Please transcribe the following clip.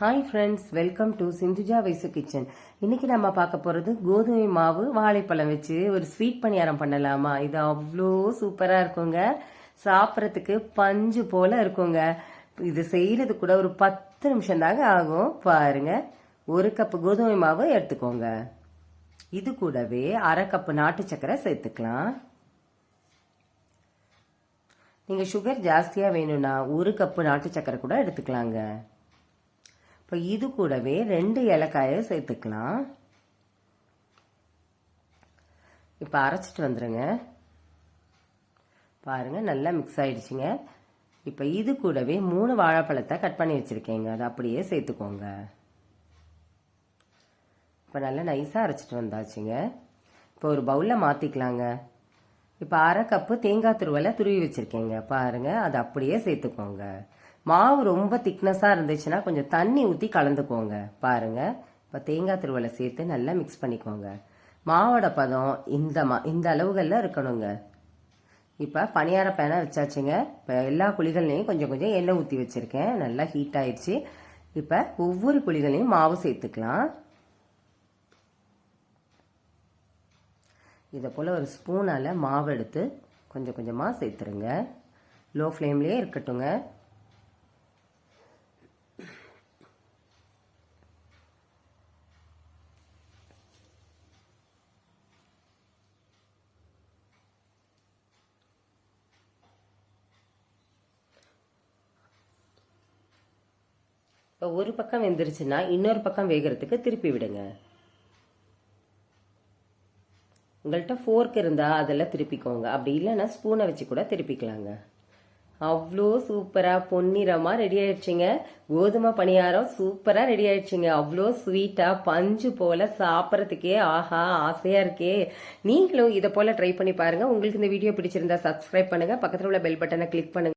Hi friends welcome to Sindhuja Vaisu kitchen இன்றைக்கி நம்ம பார்க்க போகிறது கோதுமை மாவு வாழைப்பழம் வச்சு ஒரு ஸ்வீட் பணியாரம் பண்ணலாமா? இது அவ்வளோ சூப்பராக இருக்குங்க. சாப்பிட்றதுக்கு பஞ்சு போல் இருக்குங்க. இது செய்கிறது கூட ஒரு பத்து நிமிஷம் தாங்க ஆகும். பாருங்க. ஒரு கப்பு கோதுமை மாவு எடுத்துக்கோங்க. இது கூடவே அரை கப்பு நாட்டு சக்கரை சேர்த்துக்கலாம். நீங்கள் சுகர் ஜாஸ்தியாக வேணும்னா ஒரு கப்பு நாட்டு சக்கரை கூட எடுத்துக்கலாங்க. இப்போ இது கூடவே ரெண்டு ஏலக்காயை சேர்த்துக்கலாம். இப்போ அரைச்சிட்டு வந்துடுங்க பாருங்கள் நல்லா மிக்ஸ் ஆகிடுச்சிங்க இப்போ இது கூடவே மூணு வாழைப்பழத்தை கட் பண்ணி வச்சுருக்கேங்க. அதை அப்படியே சேர்த்துக்கோங்க. இப்போ நல்லா நைஸாக அரைச்சிட்டு வந்தாச்சுங்க. இப்போ ஒரு பவுலில் மாற்றிக்கலாங்க இப்போ அரை கப்பு தேங்காய் துருவலை துருவி வச்சுருக்கேங்க. பாருங்கள் அதை அப்படியே சேர்த்துக்கோங்க. மாவு ரொம்ப திக்னஸாக இருந்துச்சுன்னா கொஞ்சம் தண்ணி ஊற்றி கலந்துக்கோங்க. பாருங்கள் இப்போ தேங்காய் திருவலை சேர்த்து நல்லா மிக்ஸ் பண்ணிக்கோங்க. மாவோட பதம் இந்த மா இந்த அளவுகளில் இருக்கணுங்க. இப்போ பணியார பேனை வச்சாச்சுங்க. இப்போ எல்லா குழிகள்லையும் கொஞ்சம் கொஞ்சம் எண்ணெய் ஊற்றி வச்சுருக்கேன். நல்லா ஹீட் ஆயிடுச்சு. இப்போ ஒவ்வொரு குழிகளையும் மாவு சேர்த்துக்கலாம். இதை போல் ஒரு ஸ்பூனால் மாவு எடுத்து கொஞ்சம் கொஞ்சமாக சேர்த்துருங்க. லோ ஃப்ளேம்லேயே இருக்கட்டுங்க. இப்போ ஒரு பக்கம் வெந்துருச்சுன்னா இன்னொரு பக்கம் வேகிறதுக்கு திருப்பி விடுங்க. உங்கள்கிட்ட ஃபோர்க் இருந்தால் அதெல்லாம் திருப்பிக்கோங்க. அப்படி இல்லைன்னா ஸ்பூனை வச்சு கூட திருப்பிக்கலாங்க. அவ்வளோ சூப்பராக பொன்னிறமாக ரெடி ஆயிடுச்சுங்க. கோதுமை பணியாரம் சூப்பராக ரெடி ஆயிடுச்சுங்க. அவ்வளோ ஸ்வீட்டாக பஞ்சு போல் சாப்பிட்றதுக்கே ஆஹா ஆசையாக இருக்கே. நீங்களும் இதை போல் ட்ரை பண்ணி பாருங்கள் உங்களுக்கு இந்த வீடியோ பிடிச்சிருந்தா சப்ஸ்கிரைப் பண்ணுங்கள் பக்கத்தில் உள்ள பெல் பட்டனை கிளிக் பண்ணுங்கள்